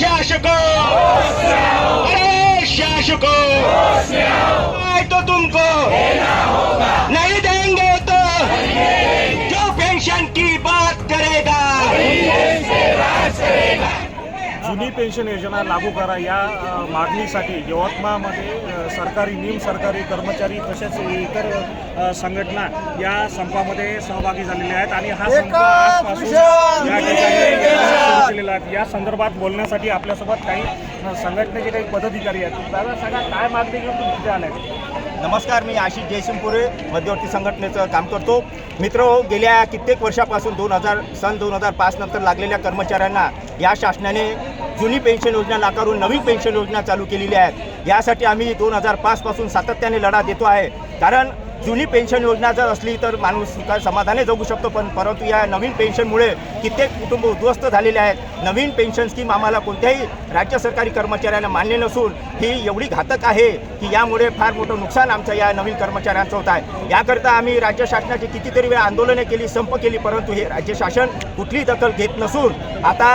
शासको! अरे शासको! मैं तो तुमको? जुनी पेन्शन योजना लागू करा. या मागणीसाठी यवतमाळमध्ये सरकारी निम सरकारी कर्मचारी तसेच इतर संघटना या संपामध्ये सहभागी झालेल्या आहेत आणि हा संप आजपासून या ठिकाणी सुरू केलेला आहे. या संदर्भात बोलण्यासाठी आपल्यासोबत काही संघटनेचे काही पदाधिकारी आहेत. दादा सांगा काय मागणी घेऊन तुम्ही तिथे आलाय? नमस्कार मी आशिष जयसिंगपुरे मध्यवर्ती संघटनेचं काम करतो. मित्र गेल्या कित्येक वर्षापासून दोन हजार सन दोन हजार पाच नंतर लागलेल्या कर्मचाऱ्यांना या शासनाने जुनी पेन्शन योजना नाकारून नवीन पेन्शन योजना चालू केलेली आहे यासाठी आम्ही दोन हजार पाचपासून सातत्याने लढा देतो आहे. कारण जुनी पेन्शन योजना जर असली तर माणूस काय समाधाने जगू शकतो पण परंतु या नवीन पेन्शनमुळे कित्येक कुटुंब उद्ध्वस्त झालेले आहेत. नवीन पेन्शन स्कीम आम्हाला कोणत्याही राज्य सरकारी कर्मचाऱ्यांना मान्य नसून ही एवढी घातक आहे की यामुळे फार मोठं नुकसान आमच्या या नवीन कर्मचाऱ्यांचं होत आहे. याकरता आम्ही राज्य शासनाची कितीतरी वेळा आंदोलने केली संप केली परंतु हे राज्य शासन कुठलीही दखल घेत नसून आता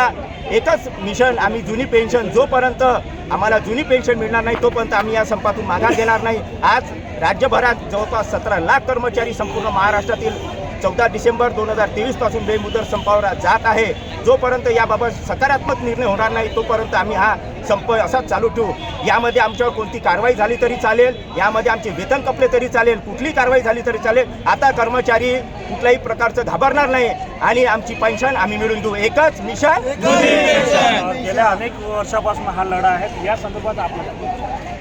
एकच मिशन आम्ही जुनी पेन्शन जोपर्यंत आम्हाला जुनी पेन्शन मिळणार नाही तोपर्यंत आम्ही या संपातून माघार घेणार नाही. आज राज्यभरात जवळपास सतरा लाख कर्मचारी संपूर्ण महाराष्ट्रातील चौदा डिसेंबर दोन हजार तेवीसपासून बेमुदत संपावर जात आहे. जोपर्यंत याबाबत सकारात्मक निर्णय होणार नाही तोपर्यंत आम्ही हा संप असाच चालू ठेवू. यामध्ये आमच्यावर कोणती कारवाई झाली तरी चालेल यामध्ये आमचे वेतन कपले तरी चालेल कुठली कारवाई झाली तरी चालेल आता कर्मचारी कुठल्याही प्रकारचं घाबरणार नाही आणि आमची पेन्शन आम्ही मिळून देऊ. एकच मिशन. गेल्या अनेक वर्षापासून हा लढा आहे. या संदर्भात आपल्याला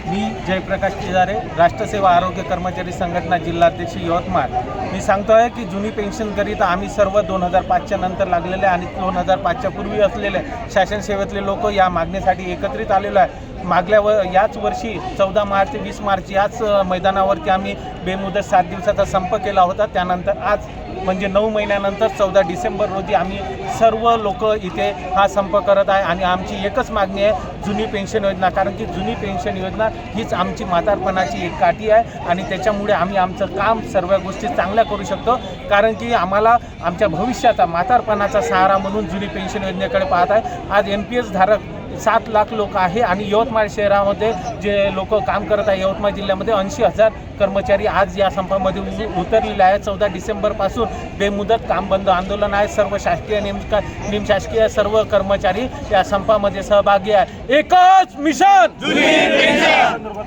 मी जयप्रकाश चिजारे राष्ट्रसेवा आरोग्य कर्मचारी संघटना जिल्हाध्यक्ष यवतमाळ. मी सांगतो आहे की जुनी पेन्शनकरिता आम्ही सर्व दोन हजार पाचच्या नंतर लागलेले आणि दोन हजार पाचच्या पूर्वी असलेले शासन सेवेतले लोक या मागणीसाठी एकत्रित आलेलो आहे. मागल्या व याच वर्षी चौदा मार्च ते वीस मार्च याच मैदानावरती आम्ही बेमुदत सात दिवसाचा संप केला होता. त्यानंतर आज म्हणजे नऊ महिन्यानंतर चौदा डिसेंबर रोजी आम्ही सर्व लोक इथे हा संप करत आहे आणि आमची एकच मागणी आहे जुनी पेन्शन योजना. कारण की जुनी पेन्शन योजना हीच आमची म्हातारपणाची एक काठी आहे आणि त्याच्यामुळे आम्ही आमचं काम सर्व गोष्टी चांगल्या करू शकतो. कारण की आम्हाला आमच्या भविष्याचा म्हातारपणाचा सहारा म्हणून जुनी पेन्शन योजनेकडे पाहत आहे. आज एन पी एस धारक सात लाख लोक आहे आणि यवतमाळ शहरामध्ये जे लोक काम करत आहे यवतमाळ जिल्ह्यामध्ये ऐंशी हजार कर्मचारी आज या संपामध्ये उतरलेले आहेत. चौदा डिसेंबरपासून बेमुदत काम बंद आंदोलन आहे. सर्व शासकीय नेमका निमशासकीय सर्व कर्मचारी या संपामध्ये सहभागी आहे एकच मिशन!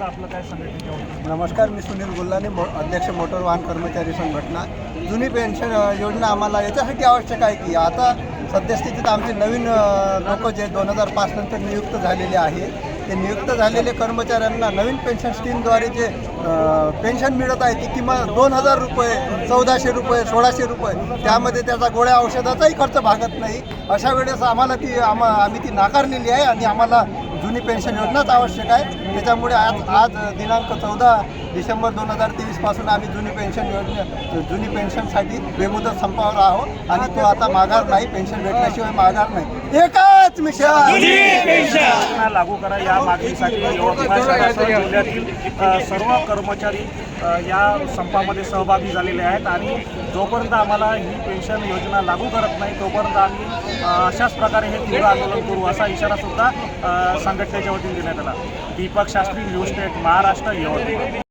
आपलं काय नमस्कार मी सुनील गुल्लाने मो अध्यक्ष मोटर वाहन कर्मचारी संघटना. जुनी पेन्शन योजना आम्हाला याच्यासाठी आवश्यक आहे की आता सद्यस्थितीत आमचे नवीन लोक जे दोन हजार पाच नंतर नियुक्त झालेले आहे ते नियुक्त झालेले कर्मचाऱ्यांना नवीन पेन्शन स्कीमद्वारे जे पेन्शन मिळत आहे ती किमान दोन हजार रुपये चौदाशे रुपये सोळाशे रुपये त्यामध्ये त्याचा गोळ्या औषधाचाही खर्च भागत नाही. अशा वेळेस आम्हाला ती आम्हा आम्ही ती नाकारलेली आहे आणि आम्हाला जुनी पेन्शन योजनाच आवश्यक आहे. त्याच्यामुळे आज आज दिनांक चौदा डिसेंबर दोन हजार तेवीसपासून आम्ही जुनी पेन्शन योजने जुनी पेन्शनसाठी बेमुदत संपावर आहोत आणि तो आता माघार नाही पेन्शन भेटल्याशिवाय माघार नाही. एकच मिशन! योजना लागू करा या मागणीसाठी जिल्ह्यातील सर्व कर्मचारी या संपामध्ये सहभागी झालेले आहेत आणि जोपर्यंत आम्हाला ही पेन्शन योजना लागू करत नाही तोपर्यंत आम्ही अशाच प्रकारे हे तीव्र आंदोलन करू असा इशारा सुद्धा संघटनेच्या वतीने देण्यात आला. Deepak Shastri news state Maharashtra Yavatmal.